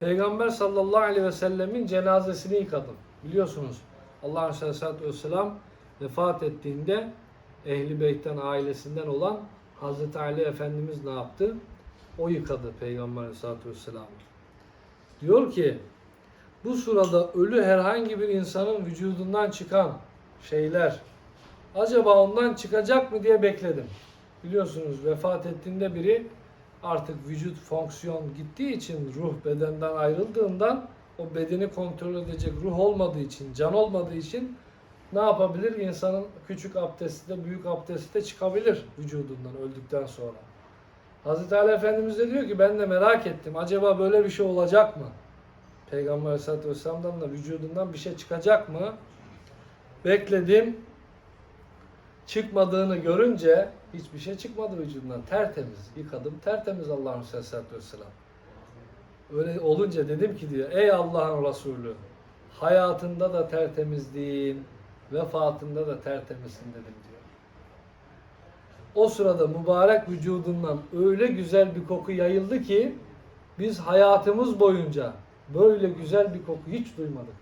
Peygamber sallallahu aleyhi ve sellemin cenazesini yıkadım. Biliyorsunuz Allah Aleyhisselatü Vesselam vefat ettiğinde Ehli Beyt'ten ailesinden olan Hazreti Ali Efendimiz ne yaptı? O yıkadı Peygamber Aleyhisselatü Vesselam'ı. Diyor ki bu sırada ölü herhangi bir insanın vücudundan çıkan şeyler acaba ondan çıkacak mı diye bekledim. Biliyorsunuz vefat ettiğinde biri artık vücut fonksiyon gittiği için ruh bedenden ayrıldığından o bedeni kontrol edecek ruh olmadığı için, can olmadığı için ne yapabilir? İnsanın küçük abdesti de büyük abdesti de çıkabilir vücudundan öldükten sonra. Hazreti Ali Efendimiz de diyor ki ben de merak ettim. Acaba böyle bir şey olacak mı? Peygamber Aleyhisselatü Vesselam'dan da vücudundan bir şey çıkacak mı? Bekledim. Çıkmadığını görünce hiçbir şey çıkmadı vücudundan. Tertemiz. Yıkadım. Tertemiz Allah'ın Aleyhisselatü Vesselam. Öyle olunca dedim ki diyor ey Allah'ın Resulü hayatında da tertemizliğin vefatında da tertemizsin dedim diyor. O sırada mübarek vücudundan öyle güzel bir koku yayıldı ki biz hayatımız boyunca böyle güzel bir koku hiç duymadık.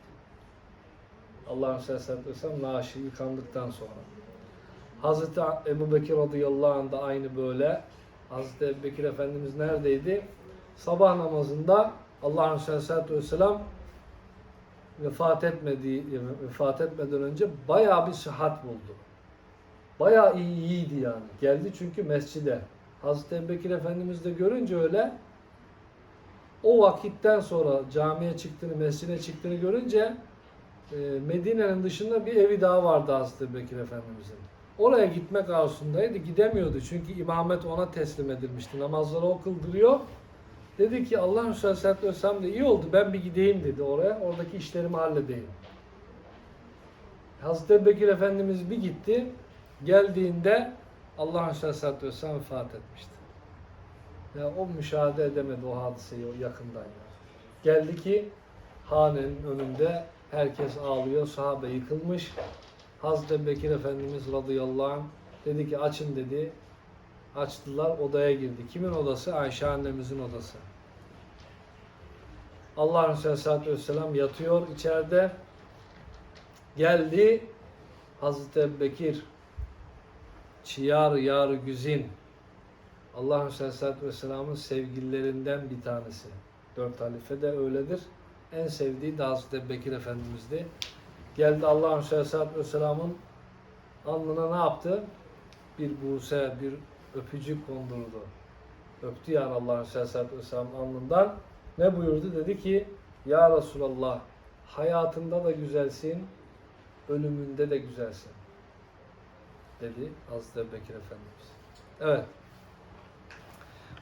Allah'ın Aleyhisselatü Vesselam naaşı yıkandıktan sonra. Hazreti Ebu Bekir radıyallahu anh da aynı böyle. Hazreti Ebu Bekir Efendimiz neredeydi? Sabah namazında Allah'ın Aleyhisselatü Vesselam vefat etmediği, vefat etmeden önce bayağı bir sıhhat buldu. Bayağı iyi, iyiydi yani. Geldi çünkü mescide. Hazreti Ebu Bekir Efendimiz de görünce öyle o vakitten sonra camiye çıktığını, mescide çıktığını görünce e, Medine'nin dışında bir evi daha vardı Hazreti Bekir Efendimizin. Oraya gitmek arzusundaydı. Gidemiyordu çünkü imamet ona teslim edilmişti. Namazları o kıldırıyor. Dedi ki Allah Aleyhisselatü Vesselam da iyi oldu ben bir gideyim dedi oraya. Oradaki işlerimi halledeyim. Hazreti Bekir Efendimiz bir gitti. Geldiğinde Allah Aleyhisselatü Vesselam vefat etmişti. Ya o müşahede edemedi o hadiseyi o yakından. ya. Geldi ki hanenin önünde herkes ağlıyor. Sahabe yıkılmış. Hazreti Bekir Efendimiz radıyallahu anh dedi ki açın dedi. Açtılar odaya girdi. Kimin odası? Ayşe annemizin odası. Allah Resulü Aleyhisselatü Vesselam yatıyor içeride. Geldi Hazreti Bekir Çiyar Yar Güzin Allah Resulü Aleyhisselatü Vesselam'ın sevgililerinden bir tanesi. Dört halife de öyledir. En sevdiği de Hazreti Bekir Efendimiz'di. Geldi Allah Aleyhisselatü Vesselam'ın alnına ne yaptı? Bir buse, bir öpücük kondurdu. Öptü yani Allah Aleyhisselatü Vesselam alnından. Ne buyurdu? Dedi ki Ya Resulallah hayatında da güzelsin, ölümünde de güzelsin. Dedi Hazreti Bekir Efendimiz. Evet.